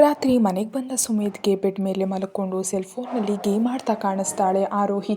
ರಾತ್ರಿ ಮನೆಗೆ ಬಂದ ಸುಮೇಧ್ಗೆ ಬೆಡ್ ಮೇಲೆ ಮಲ್ಕೊಂಡು ಸೆಲ್ ಫೋನ್ನಲ್ಲಿ ಗೇಮ್ ಆಡ್ತಾ ಕಾಣಿಸ್ತಾಳೆ ಆರೋಹಿ.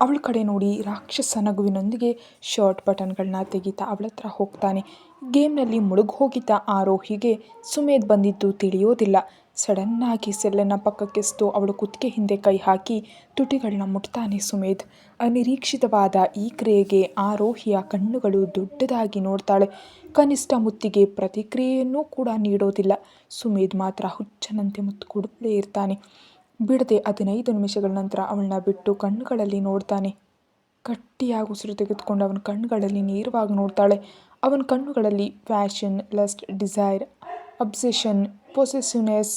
ಅವಳ ಕಡೆ ನೋಡಿ ರಾಕ್ಷಸ ನಗುವಿನೊಂದಿಗೆ ಶರ್ಟ್ ಬಟನ್ಗಳನ್ನ ತೆಗೀತಾ ಅವಳ ಹತ್ರ ಹೋಗ್ತಾನೆ. ಗೇಮ್ನಲ್ಲಿ ಮುಳುಗಿ ಹೋಗಿದ್ದ ಆರೋಹಿಗೆ ಸುಮೇಧ್ ಬಂದಿದ್ದು ತಿಳಿಯೋದಿಲ್ಲ. ಸಡನ್ನಾಗಿ ಸೆಲ್ಲನ್ನು ಪಕ್ಕಕ್ಕೆಸ್ತು ಅವಳು ಕುತ್ತಿಗೆ ಹಿಂದೆ ಕೈ ಹಾಕಿ ತುಟಿಗಳನ್ನ ಮುಟ್ತಾನೆ ಸುಮೇಧ್. ಅನಿರೀಕ್ಷಿತವಾದ ಈ ಕ್ರಿಯೆಗೆ ಆರೋಹಿಯ ಕಣ್ಣುಗಳು ದೊಡ್ಡದಾಗಿ ನೋಡ್ತಾಳೆ. ಕನಿಷ್ಠ ಮುತ್ತಿಗೆ ಪ್ರತಿಕ್ರಿಯೆಯನ್ನೂ ಕೂಡ ನೀಡೋದಿಲ್ಲ. ಸುಮೇಧ್ ಮಾತ್ರ ಹುಚ್ಚನಂತೆ ಮುತ್ತು ಕೊಡುತ್ತಲೇ ಇರ್ತಾನೆ. ಬಿಡದೆ ಹದಿನೈದು ನಿಮಿಷಗಳ ನಂತರ ಅವಳನ್ನ ಬಿಟ್ಟು ಕಣ್ಣುಗಳಲ್ಲಿ ನೋಡ್ತಾನೆ. ಗಟ್ಟಿಯಾಗಿ ಉಸಿರು ತೆಗೆದುಕೊಂಡು ಅವನ ಕಣ್ಣುಗಳಲ್ಲಿ ನೇರವಾಗಿ ನೋಡ್ತಾಳೆ. ಅವನ ಕಣ್ಣುಗಳಲ್ಲಿ passion, lust desire, obsession possessiveness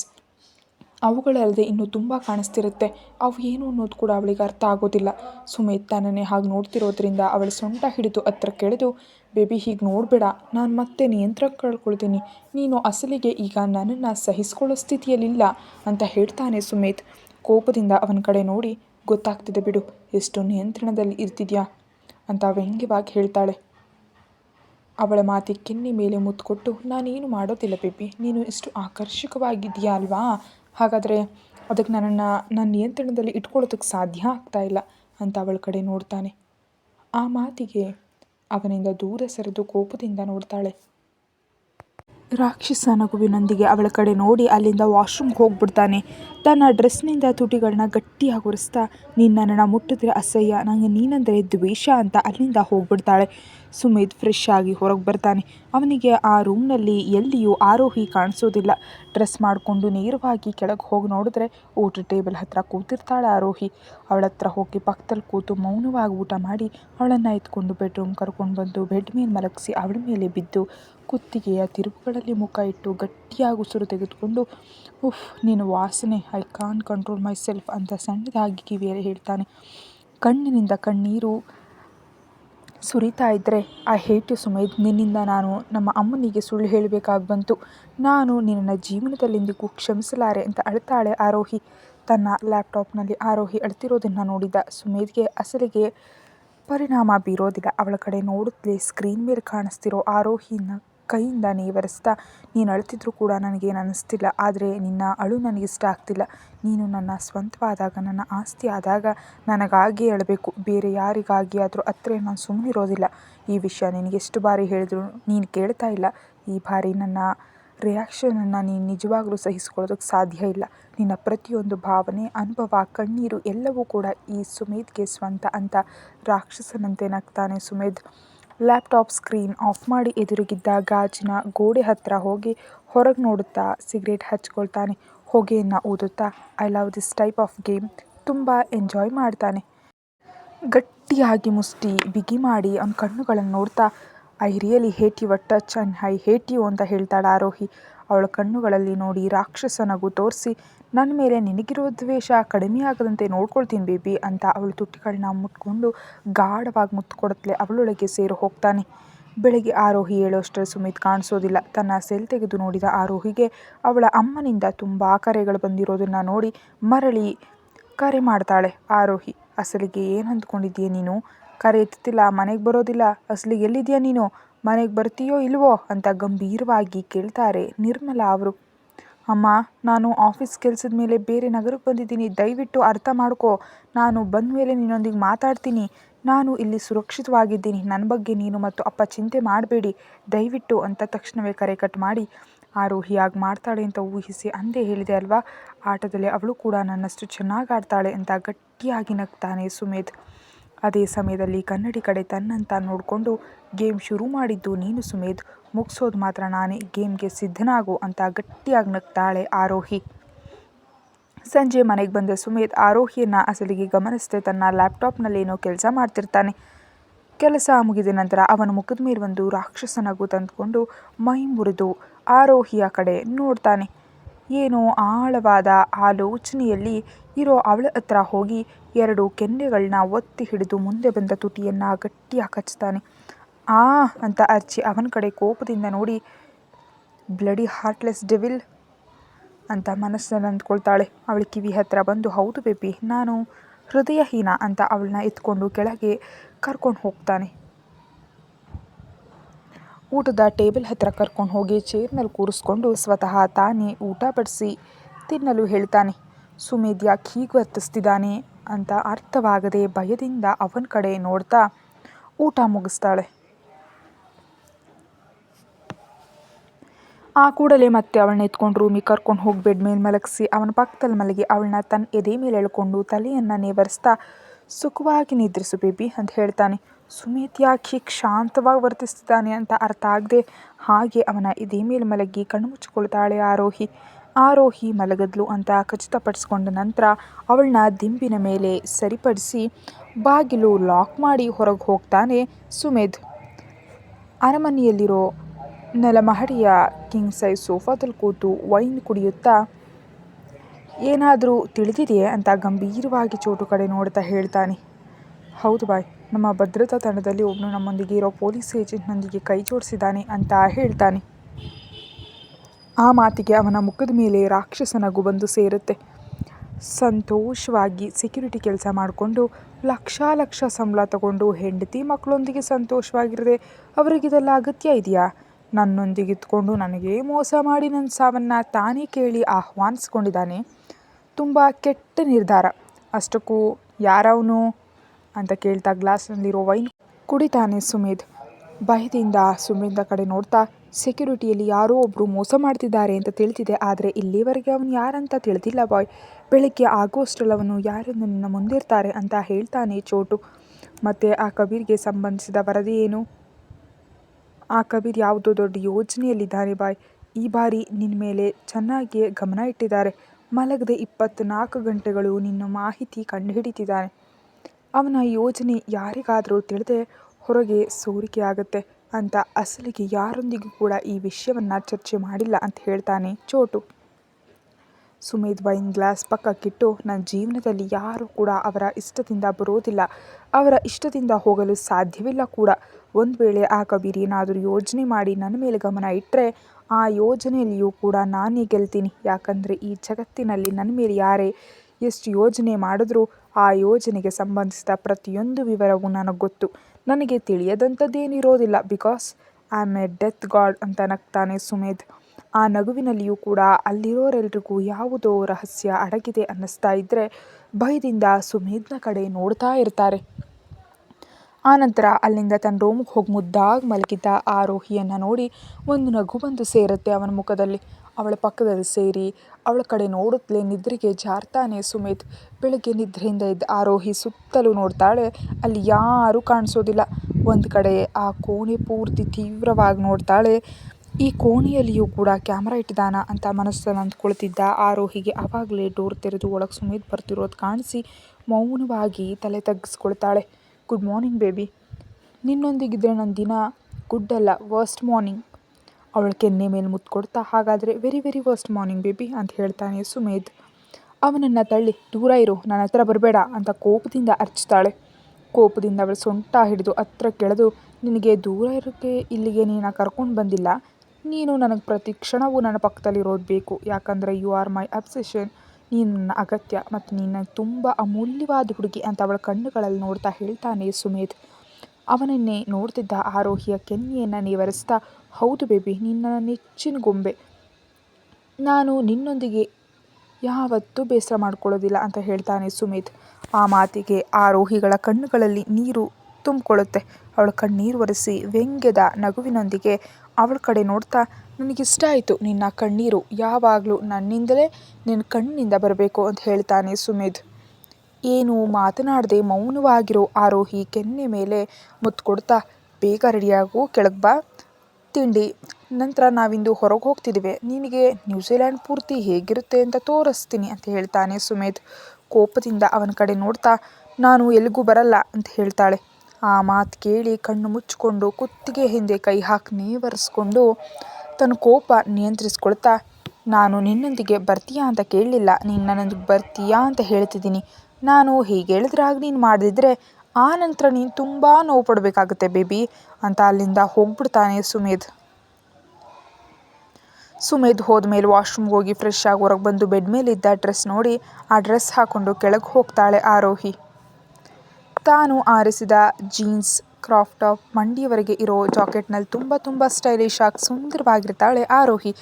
ಅವುಗಳಲ್ಲದೆ ಇನ್ನೂ ತುಂಬ ಕಾಣಿಸ್ತಿರುತ್ತೆ. ಅವು ಏನು ಅನ್ನೋದು ಕೂಡ ಅವಳಿಗೆ ಅರ್ಥ ಆಗೋದಿಲ್ಲ. ಸುಮಿತ್ ತನ್ನನ್ನೇ ಹಾಗೆ ನೋಡ್ತಿರೋದ್ರಿಂದ ಅವಳ ಸೊಂಟ ಹಿಡಿದು ಹತ್ರ ಕೇಳಿದು, ಬೇಬಿ, ಹೀಗೆ ನೋಡಬೇಡ. ನಾನು ಮತ್ತೆ ನಿಯಂತ್ರಣ ಕಳ್ಕೊಳ್ತೀನಿ. ನೀನು ಅಸಲಿಗೆ ಈಗ ನನ್ನನ್ನು ಸಹಿಸ್ಕೊಳ್ಳೋ ಸ್ಥಿತಿಯಲ್ಲಿಲ್ಲ, ಅಂತ ಹೇಳ್ತಾನೆ ಸುಮಿತ್. ಕೋಪದಿಂದ ಅವನ ಕಡೆ ನೋಡಿ, ಗೊತ್ತಾಗ್ತಿದೆ ಬಿಡು. ಎಷ್ಟು ನಿಯಂತ್ರಣದಲ್ಲಿ ಇರ್ತಿದ್ಯಾ? ಅಂತ ವ್ಯಂಗ್ಯವಾಗಿ ಹೇಳ್ತಾಳೆ. ಅವಳ ಮಾತಿ ಕೆನ್ನೆ ಮೇಲೆ ಮುತ್ತು ಕೊಟ್ಟು ನಾನೇನು ಮಾಡೋದಿಲ್ಲ ಬೇಬಿ, ನೀನು ಇಷ್ಟು ಆಕರ್ಷಕವಾಗಿದೆಯಾ ಅಲ್ವಾ ಹಾಗಾದರೆ ಅದಕ್ಕೆ ನನ್ನನ್ನು ನನ್ನ ನಿಯಂತ್ರಣದಲ್ಲಿ ಇಟ್ಕೊಳ್ಳೋದಕ್ಕೆ ಸಾಧ್ಯ ಆಗ್ತಾ ಇಲ್ಲ, ಅಂತ ಅವಳ ಕಡೆ ನೋಡ್ತಾನೆ. ಆ ಮಾತಿಗೆ ಅವನಿಂದ ದೂರ ಸರಿದು ಕೋಪದಿಂದ ನೋಡ್ತಾಳೆ. ರಾಕ್ಷಸ ನಗುವಿನೊಂದಿಗೆ ಅವಳ ಕಡೆ ನೋಡಿ ಅಲ್ಲಿಂದ ವಾಶ್ರೂಮ್ಗೆ ಹೋಗ್ಬಿಡ್ತಾನೆ. ತನ್ನ ಡ್ರೆಸ್ನಿಂದ ತುಟಿಗಳನ್ನ ಗಟ್ಟಿಯಾಗಿ ಒರೆಸ್ತಾ, ನೀನು ನನ್ನ ಮುಟ್ಟಿದ್ರೆ ಅಸಹ್ಯ ನನಗೆ ನೀನಂದರೆ ದ್ವೇಷ ಅಂತ ಅಲ್ಲಿಂದ ಹೋಗ್ಬಿಡ್ತಾಳೆ. ಸುಮಿತ್ ಫ್ರೆಶ್ ಆಗಿ ಹೊರಗೆ ಬರ್ತಾನೆ. ಅವನಿಗೆ ಆ ರೂಮ್ನಲ್ಲಿ ಎಲ್ಲಿಯೂ ಆರೋಹಿ ಕಾಣಿಸೋದಿಲ್ಲ. ಡ್ರೆಸ್ ಮಾಡಿಕೊಂಡು ನೇರವಾಗಿ ಕೆಳಗೆ ಹೋಗಿ ನೋಡಿದ್ರೆ ಊಟ ಟೇಬಲ್ ಹತ್ರ ಕೂತಿರ್ತಾಳೆ ಆರೋಹಿ. ಅವಳ ಹತ್ರ ಹೋಗಿ ಪಕ್ಕದಲ್ಲಿ ಕೂತು ಮೌನವಾಗಿ ಊಟ ಮಾಡಿ ಅವಳನ್ನು ಎತ್ಕೊಂಡು ಬೆಡ್ರೂಮ್ ಕರ್ಕೊಂಡು ಬಂದು ಬೆಡ್ ಮೇಲೆ ಮಲಗಿಸಿ ಅವಳ ಮೇಲೆ ಬಿದ್ದು ಕುತ್ತಿಗೆಯ ತಿರುಪುಗಳಲ್ಲಿ ಮುಖ ಇಟ್ಟು ಗಟ್ಟಿಯಾಗಿ ಉಸಿರು ತೆಗೆದುಕೊಂಡು, ಉಫ್, ನೀನು ವಾಸನೆ. I can't control myself ಅಂತ ಸಣ್ಣದಾಗಿ ಕಿವಿಯಲ್ಲಿ ಹೇಳ್ತಾನೆ. ಕಣ್ಣಿನಿಂದ ಕಣ್ಣೀರು ಸುರಿತಾ ಇದ್ದರೆ ಆ ಹೇಟು ಯು ಸುಮೇಧ್ ನಿನ್ನಿಂದ ನಾನು ನಮ್ಮ ಅಮ್ಮನಿಗೆ ಸುಳ್ಳು ಹೇಳಬೇಕಾಗಿ ಬಂತು. ನಾನು ನಿನ್ನ ಜೀವನದಲ್ಲಿಂದಿಗೂ ಕ್ಷಮಿಸಲಾರೆ ಅಂತ ಅಳ್ತಾಳೆ ಆರೋಹಿ. ತನ್ನ ಲ್ಯಾಪ್ಟಾಪ್ನಲ್ಲಿ ಆರೋಹಿ ಅಳ್ತಿರೋದನ್ನು ನೋಡಿದ ಸುಮೇಧ್ಗೆ ಅಸಲಿಗೆ ಪರಿಣಾಮ ಬೀರೋದಿಲ್ಲ. ಅವಳ ಕಡೆ ನೋಡುತ್ತಲೇ ಸ್ಕ್ರೀನ್ ಮೇಲೆ ಕಾಣಿಸ್ತಿರೋ ಆರೋಹಿನ ಕೈಯಿಂದ ನೇವರಿಸ್ತಾ ನೀನು ಅಳ್ತಿದ್ರೂ ಕೂಡ ನನಗೇನು ಅನ್ನಿಸ್ತಿಲ್ಲ ಆದರೆ ನಿನ್ನ ಅಳು ನನಗಿಷ್ಟ ಆಗ್ತಿಲ್ಲ. ನೀನು ನನ್ನ ಸ್ವಂತವಾದಾಗ, ನನ್ನ ಆಸ್ತಿ ಆದಾಗ ನನಗಾಗಿ ಅಳಬೇಕು. ಬೇರೆ ಯಾರಿಗಾಗಿ ಆದರೂ ಹತ್ರ ನಾನು ಸುಮ್ಮನಿರೋದಿಲ್ಲ ಈ ವಿಷಯ ನಿನಗೆಷ್ಟು ಬಾರಿ ಹೇಳಿದ್ರು ನೀನು ಕೇಳ್ತಾ ಇಲ್ಲ. ಈ ಬಾರಿ ನನ್ನ ರಿಯಾಕ್ಷನನ್ನು ನೀನು ನಿಜವಾಗ್ಲೂ ಸಹಿಸ್ಕೊಳ್ಳೋದಕ್ಕೆ ಸಾಧ್ಯ ಇಲ್ಲ. ನಿನ್ನ ಪ್ರತಿಯೊಂದು ಭಾವನೆ, ಅನುಭವ, ಕಣ್ಣೀರು ಎಲ್ಲವೂ ಕೂಡ ಈ ಸುಮೇಧ್ಗೆ ಸ್ವಂತ ಅಂತ ರಾಕ್ಷಸನಂತೆ ನಗ್ತಾನೆ ಸುಮೇಧ್ ಲ್ಯಾಪ್ಟಾಪ್ ಸ್ಕ್ರೀನ್ ಆಫ್ ಮಾಡಿ ಎದುರಿಗಿದ್ದ ಗಾಜಿನ ಗೋಡೆ ಹತ್ತಿರ ಹೋಗಿ ಹೊರಗೆ ನೋಡುತ್ತಾ ಸಿಗರೇಟ್ ಹಚ್ಕೊಳ್ತಾನೆ. ಹೊಗೆಯನ್ನು ಊದುತ್ತಾ I love this type of game ತುಂಬ ಎಂಜಾಯ್ ಮಾಡ್ತಾನೆ. ಗಟ್ಟಿಯಾಗಿ ಮುಷ್ಟಿ ಬಿಗಿ ಮಾಡಿ ಅವನ ಕಣ್ಣುಗಳನ್ನು ನೋಡ್ತಾ I really hate your touch and I hate you ಅಂತ ಹೇಳ್ತಾಳೆ ಆರೋಹಿ. ಅವಳ ಕಣ್ಣುಗಳಲ್ಲಿ ನೋಡಿ ರಾಕ್ಷಸ ನಗು ತೋರಿಸಿ ನನ್ನ ಮೇಲೆ ನಿನಗಿರೋ ದ್ವೇಷ ಕಡಿಮೆ ಆಗದಂತೆ ನೋಡ್ಕೊಳ್ತೀನಿ ಬೇಬಿ ಅಂತ ಅವಳ ತುಟಿಗಳನ್ನ ಮುಟ್ಕೊಂಡು ಗಾಢವಾಗಿ ಮುತ್ತು ಅವಳೊಳಗೆ ಸೇರು ಹೋಗ್ತಾನೆ. ಬೆಳಗ್ಗೆ ಆರೋಹಿ ಹೇಳೋಷ್ಟರಲ್ಲಿ ಸುಮಿತ್ ಕಾಣಿಸೋದಿಲ್ಲ. ತನ್ನ ಸೆಲ್ ತೆಗೆದು ನೋಡಿದ ಆರೋಹಿಗೆ ಅವಳ ಅಮ್ಮನಿಂದ ತುಂಬ ಕರೆಗಳು ಬಂದಿರೋದನ್ನು ನೋಡಿ ಮರಳಿ ಕರೆ ಮಾಡ್ತಾಳೆ. ಆರೋಹಿ, ಅಸಲಿಗೆ ಏನು ಅಂದ್ಕೊಂಡಿದ್ದೀಯ ನೀನು? ಕರೆ ಎತ್ತುತ್ತಿಲ್ಲ, ಮನೆಗೆ ಬರೋದಿಲ್ಲ. ಅಸಲಿಗೆ ಎಲ್ಲಿದೆಯಾ ನೀನು? ಮನೆಗೆ ಬರ್ತೀಯೋ ಇಲ್ವೋ? ಅಂತ ಗಂಭೀರವಾಗಿ ಕೇಳ್ತಾರೆ ನಿರ್ಮಲಾ ಅವರು. ಅಮ್ಮ, ನಾನು ಆಫೀಸ್ ಕೆಲಸದ ಮೇಲೆ ಬೇರೆ ನಗರಕ್ಕೆ ಬಂದಿದ್ದೀನಿ. ದಯವಿಟ್ಟು ಅರ್ಥ ಮಾಡ್ಕೋ. ನಾನು ಬಂದ ಮೇಲೆ ನಿನ್ನೊಂದಿಗೆ ಮಾತಾಡ್ತೀನಿ. ನಾನು ಇಲ್ಲಿ ಸುರಕ್ಷಿತವಾಗಿದ್ದೀನಿ. ನನ್ನ ಬಗ್ಗೆ ನೀನು ಮತ್ತು ಅಪ್ಪ ಚಿಂತೆ ಮಾಡಬೇಡಿ. ದಯವಿಟ್ಟು ಅಂತ ತಕ್ಷಣವೇ ಕರೆ ಕಟ್ ಮಾಡಿ. ಆರೋಹಿ ಮಾಡ್ತಾಳೆ ಅಂತ ಊಹಿಸಿ ಅಂದೇ ಹೇಳಿದೆ ಅಲ್ವಾ? ಆಟದಲ್ಲಿ ಅವಳು ಕೂಡ ನನ್ನಷ್ಟು ಚೆನ್ನಾಗಿ ಆಡ್ತಾಳೆ ಅಂತ ಗಟ್ಟಿಯಾಗಿ ನಗ್ತಾನೆ ಸುಮೇಧ್. ಅದೇ ಸಮಯದಲ್ಲಿ ಕನ್ನಡಿ ಕಡೆ ತನ್ನಂತ ನೋಡಿಕೊಂಡು ಗೇಮ್ ಶುರು ಮಾಡಿದ್ದು ನೀನು ಸುಮೇಧ್. ಮುಗಿಸೋದು ಮಾತ್ರ ನಾನೇ. ಗೇಮ್ಗೆ ಸಿದ್ಧನಾಗು ಅಂತ ಗಟ್ಟಿಯಾಗಿ ನಗ್ತಾಳೆ ಆರೋಹಿ. ಸಂಜೆ ಮನೆಗೆ ಬಂದ ಸುಮೇಧ್ ಆರೋಹಿಯನ್ನು ಅಸಲಿಗೆ ಗಮನಿಸದೆ ತನ್ನ ಲ್ಯಾಪ್ಟಾಪ್ನಲ್ಲಿ ಏನೋ ಕೆಲಸ ಮಾಡ್ತಿರ್ತಾನೆ. ಕೆಲಸ ಮುಗಿದ ನಂತರ ಅವನ ಮುಖದ ಮೇಲೆ ಒಂದು ರಾಕ್ಷಸ ನಗು ತಂದುಕೊಂಡು ಮೈ ಮುರಿದು ಆರೋಹಿಯ ಕಡೆ ನೋಡ್ತಾನೆ. ಏನೋ ಆಳವಾದ ಆಲೋಚನೆಯಲ್ಲಿ ಇರೋ ಅವಳ ಹತ್ರ ಹೋಗಿ ಎರಡು ಕೆನ್ನೆಗಳನ್ನ ಒತ್ತಿ ಹಿಡಿದು ಮುಂದೆ ಬಂದ ತುಟಿಯನ್ನು ಗಟ್ಟಿಯಾಗಿ ಕಚ್ತಾನೆ ಆ ಅಂತ ಅರ್ಚಿ ಅವನ ಕಡೆ ಕೋಪದಿಂದ ನೋಡಿ ಬ್ಲಡಿ ಹಾರ್ಟ್ಲೆಸ್ ಡೆವಿಲ್ ಅಂತ ಮನಸ್ಸನ್ನು ಅಂದ್ಕೊಳ್ತಾಳೆ ಅವಳ ಕಿವಿ ಹತ್ರ ಬಂದು, ಹೌದು ಬೇಬಿ ನಾನು ಹೃದಯಹೀನ ಅಂತ ಅವಳನ್ನ ಎತ್ಕೊಂಡು ಕೆಳಗೆ ಕರ್ಕೊಂಡು ಹೋಗ್ತಾನೆ. ಊಟದ ಟೇಬಲ್ ಹತ್ತಿರ ಕರ್ಕೊಂಡು ಹೋಗಿ ಚೇರ್ನಲ್ಲಿ ಕೂರಿಸ್ಕೊಂಡು ಸ್ವತಃ ತಾನೇ ಊಟ ಬಡಿಸಿ ತಿನ್ನಲು ಹೇಳ್ತಾನೆ. ಸುಮೇಧ್ ಯಾಕೆ ಹೀಗೆ ವರ್ತಿಸ್ತಿದ್ದಾನೆ ಅಂತ ಅರ್ಥವಾಗದೆ ಭಯದಿಂದ ಅವನ ಕಡೆ ನೋಡ್ತಾ ಊಟ ಮುಗಿಸ್ತಾಳೆ. ಆ ಕೂಡಲೇ ಮತ್ತೆ ಅವಳನ್ನ ಎತ್ಕೊಂಡು ರೂಮಿಗೆ ಕರ್ಕೊಂಡು ಹೋಗಿ ಬೆಡ್ ಮೇಲೆ ಮಲಗಿಸಿ ಅವನ ಪಕ್ಕದಲ್ಲಿ ಮಲಗಿ ಅವಳನ್ನ ತನ್ನ ಎದೆ ಮೇಲೆ ಎಳ್ಕೊಂಡು ತಲೆಯನ್ನು ನೇವರಿಸ್ತಾ ಸುಖವಾಗಿ ನಿದ್ರಿಸು ಬೇಬಿ ಅಂತ ಹೇಳ್ತಾನೆ. ಸುಮೇತ್ ಯಾಕೆ ಶಾಂತವಾಗಿ ವರ್ತಿಸ್ತಿದ್ದಾನೆ ಅಂತ ಅರ್ಥ ಆಗದೆ ಹಾಗೆ ಅವನ ಇದೇ ಮೇಲೆ ಮಲಗಿ ಕಣ್ಣು ಮುಚ್ಚಿಕೊಳ್ತಾಳೆ ಆರೋಹಿ. ಆರೋಹಿ ಮಲಗದ್ಲು ಅಂತ ಖಚಿತಪಡಿಸ್ಕೊಂಡ ನಂತರ ಅವಳನ್ನ ದಿಂಬಿನ ಮೇಲೆ ಸರಿಪಡಿಸಿ ಬಾಗಿಲು ಲಾಕ್ ಮಾಡಿ ಹೊರಗೆ ಹೋಗ್ತಾನೆ ಸುಮೇಧ್ ಅರಮನೆಯಲ್ಲಿರೋ ನೆಲಮಹಡಿಯ ಕಿಂಗ್ ಸೈಜ್ ಸೋಫಾದಲ್ಲಿ ಕೂತು ವೈನ್ ಕುಡಿಯುತ್ತಾ, ಏನಾದರೂ ತಿಳಿದಿದೆಯೇ? ಅಂತ ಗಂಭೀರವಾಗಿ ಚೋಟು ಕಡೆ ನೋಡ್ತಾ ಹೇಳ್ತಾನೆ. ಹೌದು ಬಾಯ್ ನಮ್ಮ ಭದ್ರತಾ ತಂಡದಲ್ಲಿ ಒಬ್ಬನು ನಮ್ಮೊಂದಿಗೆ ಇರೋ ಪೊಲೀಸ್ ಏಜೆಂಟ್ನೊಂದಿಗೆ ಕೈ ಜೋಡಿಸಿದ್ದಾನೆ ಅಂತ ಹೇಳ್ತಾನೆ. ಆ ಮಾತಿಗೆ ಅವನ ಮುಖದ ಮೇಲೆ ರಾಕ್ಷಸನಗು ಬಂದು ಸೇರುತ್ತೆ. ಸಂತೋಷವಾಗಿ ಸೆಕ್ಯುರಿಟಿ ಕೆಲಸ ಮಾಡಿಕೊಂಡು ಲಕ್ಷ ಲಕ್ಷ ಸಂಬಳ ತಗೊಂಡು ಹೆಂಡತಿ ಮಕ್ಕಳೊಂದಿಗೆ ಸಂತೋಷವಾಗಿರದೆ ಅವರಿಗಿದೆಲ್ಲ ಅಗತ್ಯ ಇದೆಯಾ? ನನ್ನೊಂದಿಗೆ ಇದ್ಕೊಂಡು ನನಗೆ ಮೋಸ ಮಾಡಿ ನನ್ನ ಸಾವನ್ನು ತಾನೇ ಕೇಳಿ ಆಹ್ವಾನಿಸ್ಕೊಂಡಿದ್ದಾನೆ. ತುಂಬ ಕೆಟ್ಟ ನಿರ್ಧಾರ. ಅಷ್ಟಕ್ಕೂ ಯಾರವನು ಅಂತ ಕೇಳ್ತಾ ಗ್ಲಾಸ್ನಲ್ಲಿರೋ ವೈನ್ ಕುಡಿತಾನೆ ಸುಮೇಧ್ ಭಯದಿಂದ ಸುಮೇಧ ಕಡೆ ನೋಡ್ತಾ ಸೆಕ್ಯೂರಿಟಿಯಲ್ಲಿ ಯಾರೋ ಒಬ್ಬರು ಮೋಸ ಮಾಡ್ತಿದ್ದಾರೆ ಅಂತ ತಿಳಿದಿದೆ ಆದರೆ ಇಲ್ಲಿವರೆಗೆ ಅವನು ಯಾರಂತ ತಿಳಿದಿಲ್ಲ ಬಾಯ್. ಬೆಳಗ್ಗೆ ಆಗೋಷ್ಟರಲ್ಲಿ ಅವನು ಯಾರನ್ನು ನಿನ್ನ ಮುಂದಿರ್ತಾರೆ ಅಂತ ಹೇಳ್ತಾನೆ ಚೋಟು. ಮತ್ತು ಆ ಕಬೀರ್ಗೆ ಸಂಬಂಧಿಸಿದ ವರದಿ ಏನು? ಆ ಕಬೀರ್ ಯಾವುದೋ ದೊಡ್ಡ ಯೋಜನೆಯಲ್ಲಿದ್ದಾನೆ ಬಾಯ್. ಈ ಬಾರಿ ನಿನ್ನ ಮೇಲೆ ಚೆನ್ನಾಗಿಯೇ ಗಮನ ಇಟ್ಟಿದ್ದಾರೆ. ಮಲಗದೆ ಇಪ್ಪತ್ತ್ನಾಲ್ಕು ಗಂಟೆಗಳು ನಿನ್ನ ಮಾಹಿತಿ ಕಂಡುಹಿಡಿತಿದ್ದಾನೆ. ಅವನ ಯೋಜನೆ ಯಾರಿಗಾದರೂ ತಿಳಿದೆ ಹೊರಗೆ ಸೋರಿಕೆ ಆಗುತ್ತೆ ಅಂತ ಅಸಲಿಗೆ ಯಾರೊಂದಿಗೂ ಕೂಡ ಈ ವಿಷಯವನ್ನು ಚರ್ಚೆ ಮಾಡಿಲ್ಲ ಅಂತ ಹೇಳ್ತಾನೆ ಚೋಟು. ಸುಮೇಧ್ ವೈನ್ ಗ್ಲಾಸ್ ಪಕ್ಕಕ್ಕಿಟ್ಟು, ನನ್ನ ಜೀವನದಲ್ಲಿ ಯಾರೂ ಕೂಡ ಅವರ ಇಷ್ಟದಿಂದ ಬರೋದಿಲ್ಲ. ಅವರ ಇಷ್ಟದಿಂದ ಹೋಗಲು ಸಾಧ್ಯವಿಲ್ಲ ಕೂಡ. ಒಂದು ವೇಳೆ ಆ ಕಬೀರ್ ಏನಾದರೂ ಯೋಜನೆ ಮಾಡಿ ನನ್ನ ಮೇಲೆ ಗಮನ ಇಟ್ಟರೆ ಆ ಯೋಜನೆಯಲ್ಲಿಯೂ ಕೂಡ ನಾನೇ ಗೆಲ್ತೀನಿ. ಯಾಕಂದರೆ ಈ ಜಗತ್ತಿನಲ್ಲಿ ನನ್ನ ಮೇಲೆ ಯಾರೇ ಎಷ್ಟು ಯೋಜನೆ ಮಾಡಿದ್ರೂ ಆ ಯೋಜನೆಗೆ ಸಂಬಂಧಿಸಿದ ಪ್ರತಿಯೊಂದು ವಿವರವೂ ನನಗೆ ಗೊತ್ತು. ನನಗೆ ತಿಳಿಯದಂಥದ್ದೇನಿರೋದಿಲ್ಲ because I am a death god ಅಂತ ನಗ್ತಾನೆ ಸುಮೇಧ್. ಆ ನಗುವಿನಲ್ಲಿಯೂ ಕೂಡ ಅಲ್ಲಿರೋರೆಲ್ರಿಗೂ ಯಾವುದೋ ರಹಸ್ಯ ಅಡಗಿದೆ ಅನ್ನಿಸ್ತಾ ಇದ್ದರೆ ಭಯದಿಂದ ಸುಮೇಧ್ನ ಕಡೆ ನೋಡ್ತಾ ಇರ್ತಾರೆ. ಆನಂತರ ಅಲ್ಲಿಂದ ತನ್ನ ರೂಮಿಗೆ ಹೋಗಿ ಮುದ್ದಾಗಿ ಮಲಗಿದ್ದ ಆರೋಹಿಯನ್ನು ನೋಡಿ ಒಂದು ನಗು ಬಂದು ಸೇರುತ್ತೆ ಅವನ ಮುಖದಲ್ಲಿ. ಅವಳ ಪಕ್ಕದಲ್ಲಿ ಸೇರಿ ಅವಳ ಕಡೆ ನೋಡುತ್ತಲೇ ನಿದ್ರೆಗೆ ಜಾರ್ತಾನೆ ಸುಮಿತ್. ಬೆಳಗ್ಗೆ ನಿದ್ರೆಯಿಂದ ಇದ್ದ ಆರೋಹಿ ಸುತ್ತಲೂ ನೋಡ್ತಾಳೆ. ಅಲ್ಲಿ ಯಾರೂ ಕಾಣಿಸೋದಿಲ್ಲ. ಒಂದು ಕಡೆ ಆ ಕೋಣೆ ಪೂರ್ತಿ ತೀವ್ರವಾಗಿ ನೋಡ್ತಾಳೆ. ಈ ಕೋಣೆಯಲ್ಲಿಯೂ ಕೂಡ ಕ್ಯಾಮ್ರಾ ಇಟ್ಟಿದ್ದಾನ ಅಂತ ಮನಸ್ಸಲ್ಲಿ ಅಂದ್ಕೊಳ್ತಿದ್ದ ಆರೋಹಿಗೆ ಆವಾಗಲೇ ಡೋರ್ ತೆರೆದು ಒಳಗೆ ಸುಮಿತ್ ಬರ್ತಿರೋದು ಕಾಣಿಸಿ ಮೌನವಾಗಿ ತಲೆ ತಗ್ಗಿಸ್ಕೊಳ್ತಾಳೆ. Good morning baby. ನಿನ್ನೊಂದಿಗಿದ್ರೆ ನನ್ನ ದಿನ ಗುಡ್ ಅಲ್ಲ, ವರ್ಸ್ಟ್ ಮಾರ್ನಿಂಗ್. ಅವಳ ಕೆನ್ನೆ ಮೇಲೆ ಮುತ್ತು ಕೊಡ್ತಾ ಹಾಗಾದರೆ very very worst morning baby ಅಂತ ಹೇಳ್ತಾನೆ ಸುಮೇಧ್. ಅವನನ್ನು ತಳ್ಳಿ, ದೂರ ಇರು, ನನ್ನ ಹತ್ರ ಬರಬೇಡ ಅಂತ ಕೋಪದಿಂದ ಅರ್ಚ್ತಾಳೆ. ಕೋಪದಿಂದ ಅವಳು ಸೊಂಟ ಹಿಡಿದು ಹತ್ರ ಕೆಳೆದು, ನಿನಗೆ ದೂರ ಇರೋಕ್ಕೆ ಇಲ್ಲಿಗೆ ನೀನು ಕರ್ಕೊಂಡು ಬಂದಿಲ್ಲ. ನೀನು ನನಗೆ ಪ್ರತಿ ಕ್ಷಣವೂ ನನ್ನ ಪಕ್ಕದಲ್ಲಿರೋದು ಬೇಕು. ಯಾಕಂದರೆ ಯು ಆರ್ ಮೈ ಅಬ್ಸೆಷನ್ ನೀನು ನನ್ನ ಅಗತ್ಯ ಮತ್ತು ನೀನು ತುಂಬ ಅಮೂಲ್ಯವಾದ ಹುಡುಗಿ ಅಂತ ಅವಳ ಕಣ್ಣುಗಳಲ್ಲಿ ನೋಡ್ತಾ ಹೇಳ್ತಾನೆ ಸುಮೇಧ್. ಅವನನ್ನೇ ನೋಡ್ತಿದ್ದ ಆರೋಹಿಯ ಕೆನ್ನೆಯನ್ನು ನೇವರಿಸ್ತಾ ಹೌದು ಬೇಬಿ ನಿನ್ನ ನೆಚ್ಚಿನ ಗೊಂಬೆ. ನಾನು ನಿನ್ನೊಂದಿಗೆ ಯಾವತ್ತೂ ಬೇಸರ ಮಾಡ್ಕೊಳ್ಳೋದಿಲ್ಲ ಅಂತ ಹೇಳ್ತಾನೆ ಸುಮಿತ್. ಆ ಮಾತಿಗೆ ಆರೋಹಿಗಳ ಕಣ್ಣುಗಳಲ್ಲಿ ನೀರು ತುಂಬಿಕೊಳ್ಳುತ್ತೆ. ಅವಳ ಕಣ್ಣೀರು ಒರೆಸಿ ವ್ಯಂಗ್ಯದ ನಗುವಿನೊಂದಿಗೆ ಅವಳ ಕಡೆ ನೋಡ್ತಾ, ನನಗಿಷ್ಟ ಆಯಿತು, ನಿನ್ನ ಕಣ್ಣೀರು. ಯಾವಾಗಲೂ ನನ್ನಿಂದಲೇ ನಿನ್ನ ಕಣ್ಣಿಂದ ಬರಬೇಕು ಅಂತ ಹೇಳ್ತಾನೆ ಸುಮಿತ್. ಏನು ಮಾತನಾಡದೆ ಮೌನವಾಗಿರೋ ಆರೋಹಿ ಕೆನ್ನೆ ಮೇಲೆ ಮುತ್ತು ಕೊಡ್ತಾ ಬೇಗ ರೆಡಿಯಾಗು ಕೆಳಗೆ ಬಾ. ತಿಂಡಿ. ನಂತರ ನಾವಿಂದು ಹೊರಗೆ ಹೋಗ್ತಿದ್ದೀವಿ ನಿನಗೆ ನ್ಯೂಜಿಲ್ಯಾಂಡ್ ಪೂರ್ತಿ ಹೇಗಿರುತ್ತೆ ಅಂತ ತೋರಿಸ್ತೀನಿ ಅಂತ ಹೇಳ್ತಾನೆ ಸುಮೇತ್. ಕೋಪದಿಂದ ಅವನ ಕಡೆ ನೋಡ್ತಾ, ನಾನು ಎಲ್ಲಿಗೂ ಬರಲ್ಲ ಅಂತ ಹೇಳ್ತಾಳೆ. ಆ ಮಾತು ಕೇಳಿ ಕಣ್ಣು ಮುಚ್ಚಿಕೊಂಡು ಕುತ್ತಿಗೆ ಹಿಂದೆ ಕೈ ಹಾಕಿ ನೇವರಿಸ್ಕೊಂಡು ತನ್ನ ಕೋಪ ನಿಯಂತ್ರಿಸ್ಕೊಳ್ತಾ, ನಾನು ನಿನ್ನೊಂದಿಗೆ ಬರ್ತೀಯಾ ಅಂತ ಕೇಳಲಿಲ್ಲ. ನೀನು ನನ್ನೊಂದಿಗೆ ಬರ್ತೀಯಾ ಅಂತ ಹೇಳ್ತಿದ್ದೀನಿ. ನಾನು ಹೀಗೆ ಹೇಳಿದ್ರಾಗ ನೀನು ಮಾಡದಿದ್ದರೆ ಆ ನಂತರ ನೀನು ತುಂಬ ನೋವು ಪಡಬೇಕಾಗುತ್ತೆ, ಬೇಬಿ ಅಂತ ಅಲ್ಲಿಂದ ಹೋಗ್ಬಿಡ್ತಾನೆ ಸುಮೇಧ್. ಸುಮೇಧ್ ಹೋದ್ಮೇಲೆ ವಾಶ್ರೂಮ್ಗೆ ಹೋಗಿ ಫ್ರೆಶ್ ಆಗಿ ಹೊರಗೆ ಬಂದು ಬೆಡ್ ಮೇಲಿದ್ದ ಡ್ರೆಸ್ ನೋಡಿ ಆ ಡ್ರೆಸ್ ಹಾಕ್ಕೊಂಡು ಕೆಳಗೆ ಹೋಗ್ತಾಳೆ ಆರೋಹಿ. ತಾನು ಆರಿಸಿದ ಜೀನ್ಸ್, ಕ್ರಾಪ್ ಟಾಪ್, ಮಂಡಿಯವರೆಗೆ ಇರೋ ಜಾಕೆಟ್ನಲ್ಲಿ ತುಂಬ ತುಂಬ ಸ್ಟೈಲಿಶ್ ಆಗಿ ಸುಂದರವಾಗಿರ್ತಾಳೆ ಆರೋಹಿ.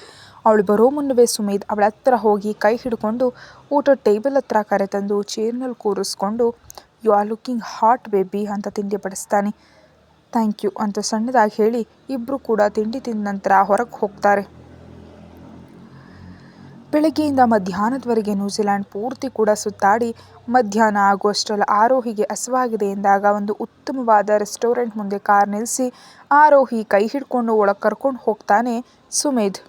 ಅವಳು ಬರೋ ಮುನ್ನವೇ ಸುಮೇಧ್ ಅವಳ ಹತ್ರ ಹೋಗಿ ಕೈ ಹಿಡ್ಕೊಂಡು ಊಟದ ಟೇಬಲ್ ಹತ್ರ ಕರೆತಂದು ಚೇರ್ನಲ್ಲಿ ಕೂರಿಸ್ಕೊಂಡು you are looking hot baby ಅಂತ ತಿಂಡಿ ಬಡಿಸ್ತಾನೆ. ಥ್ಯಾಂಕ್ ಯು ಅಂತ ಸಣ್ಣದಾಗಿ ಹೇಳಿ ಇಬ್ಬರು ಕೂಡ ತಿಂಡಿ ತಿಂದ ನಂತರ ಹೊರಗೆ ಹೋಗ್ತಾರೆ. ಬೆಳಗ್ಗೆಯಿಂದ ಮಧ್ಯಾಹ್ನದವರೆಗೆ ನ್ಯೂಜಿಲ್ಯಾಂಡ್ ಪೂರ್ತಿ ಕೂಡ ಸುತ್ತಾಡಿ ಮಧ್ಯಾಹ್ನ ಆಗುವಷ್ಟರಲ್ಲಿ ಆರೋಹಿಗೆ ಹಸುವಾಗಿದೆ ಎಂದಾಗ ಒಂದು ಉತ್ತಮವಾದ ರೆಸ್ಟೋರೆಂಟ್ ಮುಂದೆ ಕಾರ್ ನಿಲ್ಲಿಸಿ ಆರೋಹಿ ಕೈ ಹಿಡ್ಕೊಂಡು ಒಳಗೆ ಕರ್ಕೊಂಡು ಹೋಗ್ತಾನೆ ಸುಮೇಧ್.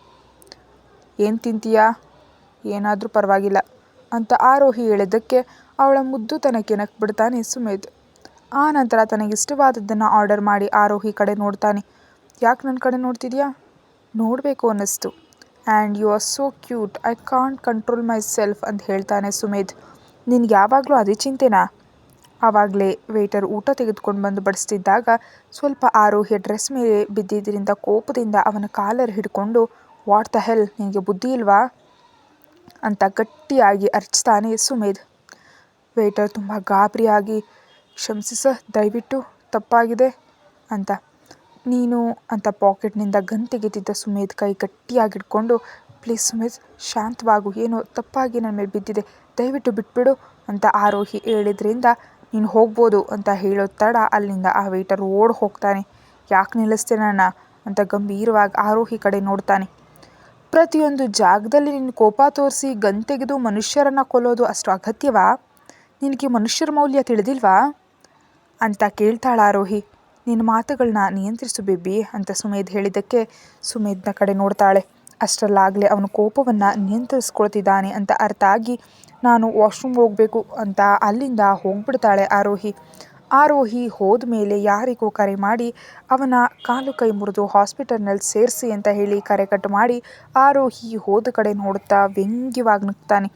ಏನು ತಿಂತೀಯಾ? ಏನಾದರೂ ಪರವಾಗಿಲ್ಲ ಅಂತ ಆರೋಹಿ ಹೇಳಿದ್ದಕ್ಕೆ ಅವಳ ಮುದ್ದುತನಕ್ಕೆ ನಕ್ಬಿಡ್ತಾನೆ ಸುಮೇಧ್. ಆ ನಂತರ ತನಗಿಷ್ಟವಾದದ್ದನ್ನು ಆರ್ಡರ್ ಮಾಡಿ ಆರೋಹಿ ಕಡೆ ನೋಡ್ತಾನೆ. ಯಾಕೆ ನನ್ನ ಕಡೆ ನೋಡ್ತಿದ್ಯಾ? ನೋಡಬೇಕು ಅನ್ನಿಸ್ತು. And you are so cute, I can't control myself ಅಂತ ಹೇಳ್ತಾನೆ ಸುಮೇಧ್. ನಿನ್ಗೆ ಯಾವಾಗಲೂ ಅದೇ ಚಿಂತೆನಾ? ಆವಾಗಲೇ ವೇಟರ್ ಊಟ ತೆಗೆದುಕೊಂಡು ಬಂದು ಬಡಿಸ್ತಿದ್ದಾಗ ಸ್ವಲ್ಪ ಆರೋಹಿ ಡ್ರೆಸ್ ಮೇಲೆ ಬಿದ್ದಿದ್ದರಿಂದ ಕೋಪದಿಂದ ಅವನ ಕಾಲರ್ ಹಿಡ್ಕೊಂಡು, ವಾಟ್ ದ ಹೆಲ್? ನಿನಗೆ ಬುದ್ಧಿ ಇಲ್ವಾ? ಅಂತ ಗಟ್ಟಿಯಾಗಿ ಅರ್ಚ್ತಾನೆ ಸುಮೇಧ್. ವೇಟರ್ ತುಂಬ ಗಾಬರಿಯಾಗಿ ಕ್ಷಮಿಸಿ ಸರ್ ದಯವಿಟ್ಟು ತಪ್ಪಾಗಿದೆ ಅಂತ. ನೀನು ಅಂತ ಪಾಕೆಟ್ನಿಂದ ಗನ್ ತೆಗೆದಿದ್ದ ಸುಮೇಧ್ ಕೈ ಗಟ್ಟಿಯಾಗಿ ಹಿಡ್ಕೊಂಡು ಪ್ಲೀಸ್ ಸುಮೇಧ್, ಶಾಂತವಾಗು, ಏನೋ ತಪ್ಪಾಗಿ ನನ್ನ ಮೇಲೆ ಬಿದ್ದಿದೆ, ದಯವಿಟ್ಟು ಬಿಟ್ಬಿಡು ಅಂತ ಆರೋಹಿ ಹೇಳಿದ್ರಿಂದ, ನೀನು ಹೋಗ್ಬೋದು ಅಂತ ಹೇಳೋ ತಡ ಅಲ್ಲಿಂದ ಆ ವೇಟರ್ ಓಡ್ ಹೋಗ್ತಾನೆ. ಯಾಕೆ ನಿಲ್ಲಿಸ್ತೆ ನನ್ನ? ಅಂತ ಗಂಭೀರವಾಗಿ ಆರೋಹಿ ಕಡೆ ನೋಡ್ತಾನೆ. ಪ್ರತಿಯೊಂದು ಜಾಗದಲ್ಲಿ ನಿನ್ನ ಕೋಪ ತೋರಿಸಿ ಗನ್ ತೆಗೆದು ಮನುಷ್ಯರನ್ನು ಕೊಲ್ಲೋದು ಅಷ್ಟು ಅಗತ್ಯವಾ? ನಿನಗೆ ಮನುಷ್ಯರ ಮೌಲ್ಯ ತಿಳಿದಿಲ್ವಾ? ಅಂತ ಕೇಳ್ತಾಳ ಆರೋಹಿ ನಿನ್ನ ಮಾತುಗಳನ್ನ ನಿಯಂತ್ರಿಸು ಬೇಬಿ, ಅಂತ ಸುಮೇಧ್ ಹೇಳಿದ್ದಕ್ಕೆ ಸುಮೇಧ್ನ ಕಡೆ ನೋಡ್ತಾಳೆ. ಅಷ್ಟರಲ್ಲಾಗಲೇ ಅವನ ಕೋಪವನ್ನು ನಿಯಂತ್ರಿಸ್ಕೊಳ್ತಿದ್ದಾನೆ ಅಂತ ಅರ್ಥ ಆಗಿ ನಾನು ವಾಶ್ರೂಮ್ ಹೋಗಬೇಕು ಅಂತ ಅಲ್ಲಿಂದ ಹೋಗ್ಬಿಡ್ತಾಳೆ ಆರೋಹಿ. ಆರೋಹಿ ಹೋದ ಮೇಲೆ ಯಾರಿಗೂ ಕರೆ ಮಾಡಿ ಅವನ ಕಾಲು ಕೈ ಮುರಿದು ಹಾಸ್ಪಿಟಲ್ನಲ್ಲಿ ಸೇರಿಸಿ ಅಂತ ಹೇಳಿ ಕರೆ ಕಟ್ ಮಾಡಿ ಆರೋಹಿ ಹೋದ ಕಡೆ ನೋಡುತ್ತಾ ವ್ಯಂಗ್ಯವಾಗಿ ನಗ್ತಾನೆ.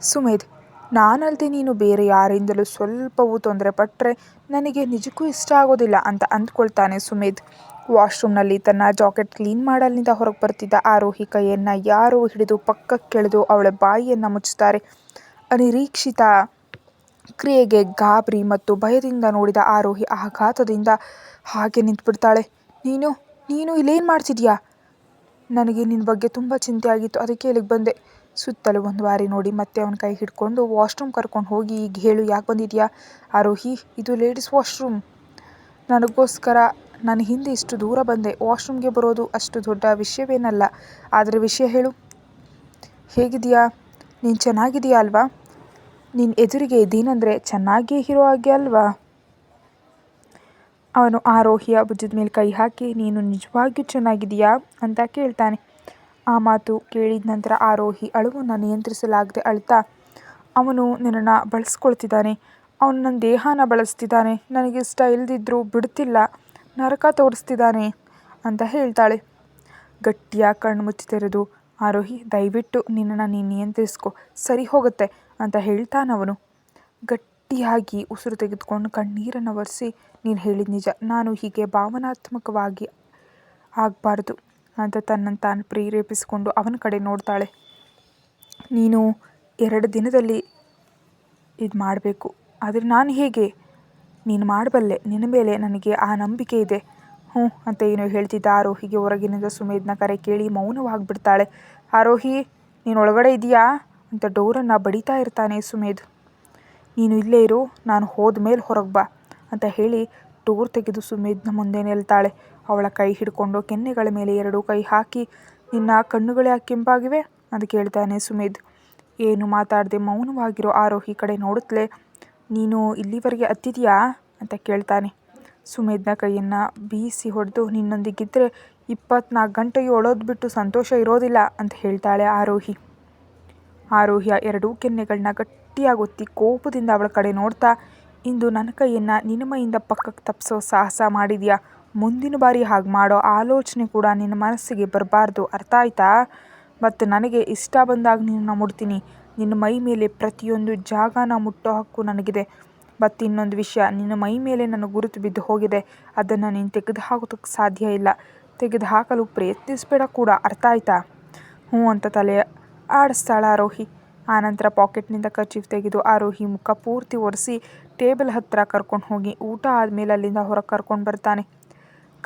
ಸುಮೇಧ್ ನಾನಲ್ಲದೆ ನೀನು ಬೇರೆ ಯಾರಿಂದಲೂ ಸ್ವಲ್ಪವೂ ತೊಂದರೆ ಪಟ್ಟರೆ ನನಗೆ ನಿಜಕ್ಕೂ ಇಷ್ಟ ಆಗೋದಿಲ್ಲ ಅಂತ ಅಂದ್ಕೊಳ್ತಾನೆ ಸುಮೇಧ್ ವಾಶ್ರೂಮ್ನಲ್ಲಿ ತನ್ನ ಜಾಕೆಟ್ ಕ್ಲೀನ್ ಮಾಡಲಿಂದ ಹೊರಗೆ ಬರ್ತಿದ್ದ ಆರೋಹಿ ಕೈಯನ್ನು ಯಾರೋ ಹಿಡಿದು ಪಕ್ಕಕ್ಕೆ ಕೆಳೆದು ಅವಳ ಬಾಯಿಯನ್ನು ಮುಚ್ಚುತ್ತಾರೆ ಅನಿರೀಕ್ಷಿತ ಕ್ರಿಯೆಗೆ ಗಾಬರಿ ಮತ್ತು ಭಯದಿಂದ ನೋಡಿದ ಆರೋಹಿ ಆಘಾತದಿಂದ ಹಾಗೆ ನಿಂತುಬಿಡ್ತಾಳೆ. ನೀನು ನೀನು ಇಲ್ಲೇನು ಮಾಡ್ತಿದ್ಯಾ? ನನಗೆ ನಿನ್ನ ಬಗ್ಗೆ ತುಂಬ ಚಿಂತೆ ಆಗಿತ್ತು, ಅದಕ್ಕೆ ಇಲ್ಲಿಗೆ ಬಂದೆ. ಸುತ್ತಲೂ ಒಂದು ಬಾರಿ ನೋಡಿ ಮತ್ತೆ ಅವನ ಕೈ ಹಿಡ್ಕೊಂಡು ವಾಶ್ರೂಮ್ ಕರ್ಕೊಂಡು ಹೋಗಿ, ಈಗ ಹೇಳು, ಯಾಕೆ ಬಂದಿದ್ಯಾ? ಆರೋಹಿ, ಇದು ಲೇಡೀಸ್ ವಾಶ್ರೂಮ್. ನನಗೋಸ್ಕರ ನಾನು ಹಿಂದೆ ಇಷ್ಟು ದೂರ ಬಂದೆ. ವಾಶ್ರೂಮ್ಗೆ ಬರೋದು ಅಷ್ಟು ದೊಡ್ಡ ವಿಷಯವೇನಲ್ಲ. ಆದರೆ ವಿಷಯ ಹೇಳು. ಹೇಗಿದೆಯಾ ನೀನು ಚೆನ್ನಾಗಿದೆಯಾ ಅಲ್ವಾ? ನಿನ್ನ ಎದುರಿಗೆ ಇದ್ದೀನಂದರೆ ಚೆನ್ನಾಗಿಯೇ ಇರೋ ಹಾಗೆ ಅಲ್ವಾ? ಅವನು ಆರೋಹಿಯ ಭುಜದ ಮೇಲೆ ಕೈ ಹಾಕಿ, ನೀನು ನಿಜವಾಗಿಯೂ ಚೆನ್ನಾಗಿದೆಯಾ ಅಂತ ಕೇಳ್ತಾನೆ. ಆ ಮಾತು ಕೇಳಿದ ನಂತರ ಆರೋಹಿ ಅಳುವನ್ನು ನಿಯಂತ್ರಿಸಲಾಗದೆ ಅಳ್ತಾ, ಅವನು ನಿನ್ನನ್ನು ಬಳಸ್ಕೊಳ್ತಿದ್ದಾನೆ. ಅವನು ನನ್ನ ದೇಹನ ಬಳಸ್ತಿದ್ದಾನೆ. ನನಗೆ ಇಷ್ಟ ಇಲ್ಲದಿದ್ದರೂ ಬಿಡ್ತಿಲ್ಲ. ನರಕ ತೋರಿಸ್ತಿದ್ದಾನೆ ಅಂತ ಹೇಳ್ತಾಳೆ. ಗಟ್ಟಿಯಾಗಿ ಕಣ್ಣು ಮುಚ್ಚಿ ತೆರೆದು, ಆರೋಹಿ, ದಯವಿಟ್ಟು ನಿನ್ನನ್ನು ನೀನು ನಿಯಂತ್ರಿಸ್ಕೊ. ಸರಿ ಹೋಗುತ್ತೆ ಅಂತ ಹೇಳ್ತಾನವನು ಗಟ್ಟಿಯಾಗಿ ಉಸಿರು ತೆಗೆದುಕೊಂಡು ಕಣ್ಣೀರನ್ನು ಒರೆಸಿ, ನೀನು ಹೇಳಿದ ನಿಜ. ನಾನು ಹೀಗೆ ಭಾವನಾತ್ಮಕವಾಗಿ ಆಗಬಾರ್ದು. ಅಂತ ತನ್ನನ್ನು ತಾನು ಪ್ರೇರೇಪಿಸಿಕೊಂಡು ಅವನ ಕಡೆ ನೋಡ್ತಾಳೆ. ನೀನು ಎರಡು ದಿನದಲ್ಲಿ ಇದು ಮಾಡಬೇಕು. ಆದರೆ ನಾನು ಹೇಗೆ? ನೀನು ಮಾಡಬಲ್ಲೆ. ನಿನ್ನ ಮೇಲೆ ನನಗೆ ಆ ನಂಬಿಕೆ ಇದೆ. ಹ್ಞೂ ಅಂತ ಏನೋ ಹೇಳ್ತಿದ್ದ ಆರೋಹಿಗೆ. ಹೊರಗಿನಿಂದ ಸುಮೇಧನ ಕರೆ ಕೇಳಿ ಮೌನವಾಗಿಬಿಡ್ತಾಳೆ. ಆರೋಹಿ, ನೀನು ಒಳಗಡೆ ಇದೆಯಾ? ಅಂತ ಡೋರನ್ನು ಬಡಿತಾ ಇರ್ತಾನೆ ಸುಮೇಧ್. ನೀನು ಇಲ್ಲೇ ಇರು. ನಾನು ಹೋದ ಮೇಲೆ ಹೊರಗೆ ಬಾ ಅಂತ ಹೇಳಿ ಡೋರ್ ತೆಗೆದು ಸುಮೇಧ್ನ ಮುಂದೆ ನಿಲ್ತಾಳೆ. ಅವಳ ಕೈ ಹಿಡ್ಕೊಂಡು ಕೆನ್ನೆಗಳ ಮೇಲೆ ಎರಡು ಕೈ ಹಾಕಿ, ನಿನ್ನ ಕಣ್ಣುಗಳು ಯಾಕೆ ಕೆಂಪಾಗಿವೆ? ಅಂತ ಕೇಳ್ತಾನೆ ಸುಮೇಧ್. ಏನು ಮಾತಾಡದೆ ಮೌನವಾಗಿರೋ ಆರೋಹಿ ಕಡೆ ನೋಡುತ್ತಲೇ, ನೀನು ಇಲ್ಲಿವರೆಗೆ ಹತ್ತಿದೆಯಾ ಅಂತ ಕೇಳ್ತಾನೆ. ಸುಮೇಧ್ನ ಕೈಯನ್ನು ಬೀಸಿ ಹೊಡೆದು ನಿನ್ನೊಂದಿಗಿದ್ದರೆ ಇಪ್ಪತ್ನಾಲ್ಕು ಗಂಟೆಗೆ ಒಳೋದು ಬಿಟ್ಟು ಸಂತೋಷ ಇರೋದಿಲ್ಲ ಅಂತ ಹೇಳ್ತಾಳೆ ಆರೋಹಿ. ಆರೋಹಿಯ ಎರಡೂ ಕೆನ್ನೆಗಳನ್ನ ಗಟ್ಟಿಯಾಗಿ ಒತ್ತಿ ಕೋಪದಿಂದ ಅವಳ ಕಡೆ ನೋಡ್ತಾ, ಇಂದು ನನ್ನ ಕೈಯನ್ನು ನಿನ್ನ ಮೈಯಿಂದ ಪಕ್ಕಕ್ಕೆ ತಪ್ಪಿಸೋ ಸಾಹಸ ಮಾಡಿದ್ಯಾ? ಮುಂದಿನ ಬಾರಿ ಹಾಗೆ ಮಾಡೋ ಆಲೋಚನೆ ಕೂಡ ನಿನ್ನ ಮನಸ್ಸಿಗೆ ಬರಬಾರ್ದು. ಅರ್ಥ ಆಯ್ತಾ? ಮತ್ತು ನನಗೆ ಇಷ್ಟ ಬಂದಾಗ ನಿನ್ನ ಮುಡ್ತೀನಿ ನಿನ್ನ ಮೈ ಮೇಲೆ ಪ್ರತಿಯೊಂದು ಜಾಗನ ಮುಟ್ಟೋ ಹಕ್ಕು ನನಗಿದೆ. ಮತ್ತು ಇನ್ನೊಂದು ವಿಷಯ, ನಿನ್ನ ಮೈ ಮೇಲೆ ನನ್ನ ಗುರುತು ಬಿದ್ದು ಹೋಗಿದೆ. ಅದನ್ನು ನೀನು ತೆಗೆದು ಹಾಕೋದಕ್ಕೆ ಸಾಧ್ಯ ಇಲ್ಲ. ತೆಗೆದು ಹಾಕಲು ಪ್ರಯತ್ನಿಸಬೇಡ ಕೂಡ. ಅರ್ಥ ಆಯ್ತಾ? ಹ್ಞೂ ಅಂತ ತಲೆ ಆಡಿಸ್ತಾಳ ಆರೋಹಿ ಆನಂತರ ಪಾಕೆಟ್ನಿಂದ ಕರ್ಚೀಫ್ ತೆಗೆದು ಆರೋಹಿ ಮುಖ ಪೂರ್ತಿ ಒರೆಸಿ ಟೇಬಲ್ ಹತ್ತಿರ ಕರ್ಕೊಂಡು ಹೋಗಿ ಊಟ ಆದಮೇಲೆ ಅಲ್ಲಿಂದ ಹೊರಗೆ ಕರ್ಕೊಂಡು ಬರ್ತಾನೆ.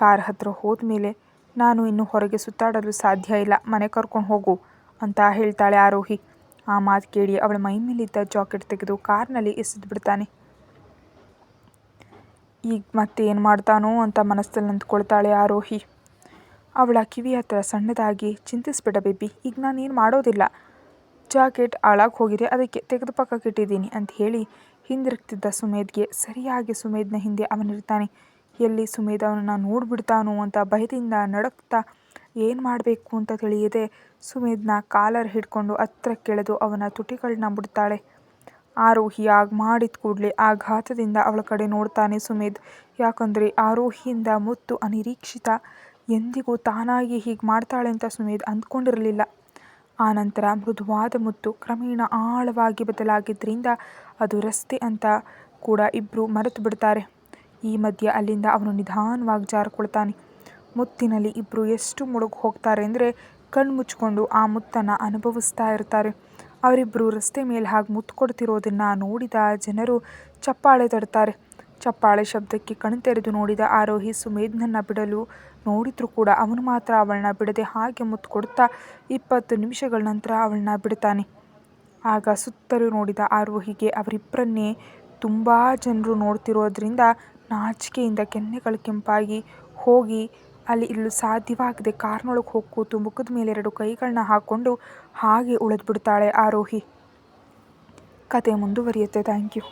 ಕಾರ್ ಹತ್ರ ಹೋದ್ಮೇಲೆ ನಾನು ಇನ್ನು ಹೊರಗೆ ಸುತ್ತಾಡಲು ಸಾಧ್ಯ ಇಲ್ಲ, ಮನೆ ಕರ್ಕೊಂಡು ಹೋಗು ಅಂತ ಹೇಳ್ತಾಳೆ ಆರೋಹಿ. ಆ ಮಾತು ಕೇಳಿ ಅವಳ ಮೈ ಮೇಲಿದ್ದ ಜಾಕೆಟ್ ತೆಗೆದು ಕಾರ್ನಲ್ಲಿ ಎಸೆದು ಬಿಡ್ತಾನೆ. ಈಗ ಮತ್ತೆ ಏನು ಮಾಡ್ತಾನೋ ಅಂತ ಮನಸ್ಸಲ್ಲಿ ನಿಂತ್ಕೊಳ್ತಾಳೆ ಆರೋಹಿ. ಅವಳ ಕಿವಿ ಹತ್ರ ಸಣ್ಣದಾಗಿ, ಚಿಂತಿಸ್ಬಿಡ ಬೇಬಿ, ಈಗ ನಾನೇನು ಮಾಡೋದಿಲ್ಲ. ಜಾಕೆಟ್ ಹಾಳಾಗಿ ಹೋಗಿದೆ, ಅದಕ್ಕೆ ತೆಗೆದು ಪಕ್ಕಕ್ಕೆ ಇಟ್ಟಿದ್ದೀನಿ ಅಂತ ಹೇಳಿ ಹಿಂದಿರುಗ್ತಿದ್ದ ಸುಮೇಧ್ಗೆ ಸರಿಯಾಗಿ ಸುಮೇಧ್ನ ಹಿಂದೆ ಅವನಿರ್ತಾನೆ. ಎಲ್ಲಿ ಸುಮೇಧನನ್ನ ನೋಡ್ಬಿಡ್ತಾನೋ ಅಂತ ಭಯದಿಂದ ನಡಕ್ತಾ ಏನು ಮಾಡಬೇಕು ಅಂತ ತಿಳಿಯದೆ ಸುಮೇಧ್ನ ಕಾಲರ್ ಹಿಡ್ಕೊಂಡು ಹತ್ರಕ್ಕೆಳೆದು ಅವನ ತುಟಿಗಳನ್ನ ಬಿಡ್ತಾಳೆ ಆರೋಹಿ ಆಗ ಮಾಡಿದ ಕೂಡಲೇ ಆಘಾತದಿಂದ ಅವಳ ಕಡೆ ನೋಡ್ತಾನೆ ಸುಮೇಧ್. ಯಾಕಂದರೆ ಆರೋಹಿಯಿಂದ ಮುತ್ತು ಅನಿರೀಕ್ಷಿತ. ಎಂದಿಗೂ ತಾನಾಗಿ ಹೀಗೆ ಮಾಡ್ತಾಳೆ ಅಂತ ಸುಮೇಧ್ ಅಂದ್ಕೊಂಡಿರಲಿಲ್ಲ. ಆನಂತರ ಮೃದುವಾದ ಮುತ್ತು ಕ್ರಮೇಣ ಆಳವಾಗಿ ಬದಲಾಗಿದ್ದರಿಂದ ಅದು ರಸ್ತೆ ಅಂತ ಕೂಡ ಇಬ್ಬರು ಮರೆತು ಬಿಡ್ತಾರೆ. ಈ ಮಧ್ಯೆ ಅಲ್ಲಿಂದ ಅವನು ನಿಧಾನವಾಗಿ ಜಾರಿಕೊಳ್ತಾನೆ. ಮುತ್ತಿನಲ್ಲಿ ಇಬ್ಬರು ಎಷ್ಟು ಮುಳುಗಿ ಹೋಗ್ತಾರೆ ಅಂದರೆ ಕಣ್ಣು ಮುಚ್ಚಿಕೊಂಡು ಆ ಮುತ್ತನ್ನು ಅನುಭವಿಸ್ತಾ ಇರ್ತಾರೆ. ಅವರಿಬ್ಬರು ರಸ್ತೆ ಮೇಲೆ ಹಾಗೆ ಮುತ್ತು ಕೊಡ್ತಿರೋದನ್ನು ನೋಡಿದ ಜನರು ಚಪ್ಪಾಳೆ ತಡ್ತಾರೆ. ಚಪ್ಪಾಳೆ ಶಬ್ದಕ್ಕೆ ಕಣ್ ತೆರೆದು ನೋಡಿದ ಆರೋಹಿ ಸುಮೇಧ್ನನ್ನು ಬಿಡಲು ನೋಡಿದರೂ ಕೂಡ ಅವನು ಮಾತ್ರ ಅವಳನ್ನ ಬಿಡದೆ ಹಾಗೆ ಮುತ್ತು ಕೊಡ್ತಾ ಇಪ್ಪತ್ತು ನಿಮಿಷಗಳ ನಂತರ ಅವಳನ್ನ ಬಿಡ್ತಾನೆ. ಆಗ ಸುತ್ತಲೂ ನೋಡಿದ ಆರೋಹಿಗೆ ಅವರಿಬ್ಬರನ್ನೇ ತುಂಬ ಜನರು ನೋಡ್ತಿರೋದ್ರಿಂದ ನಾಚಿಕೆಯಿಂದ ಕೆನ್ನೆಗಳು ಕೆಂಪಾಗಿ ಹೋಗಿ ಅಲ್ಲಿ ಇಲ್ಲೂ ಸಾಧ್ಯವಾಗದೆ ಕಾರ್ನೊಳಗೆ ಹೋಗಿ ಕೂತು ಮುಖದ ಮೇಲೆ ಎರಡು ಕೈಗಳನ್ನ ಹಾಕ್ಕೊಂಡು ಹಾಗೆ ಉಳಿದ್ಬಿಡ್ತಾಳೆ ಆರೋಹಿ ಕತೆ ಮುಂದುವರಿಯುತ್ತೆ. Thank you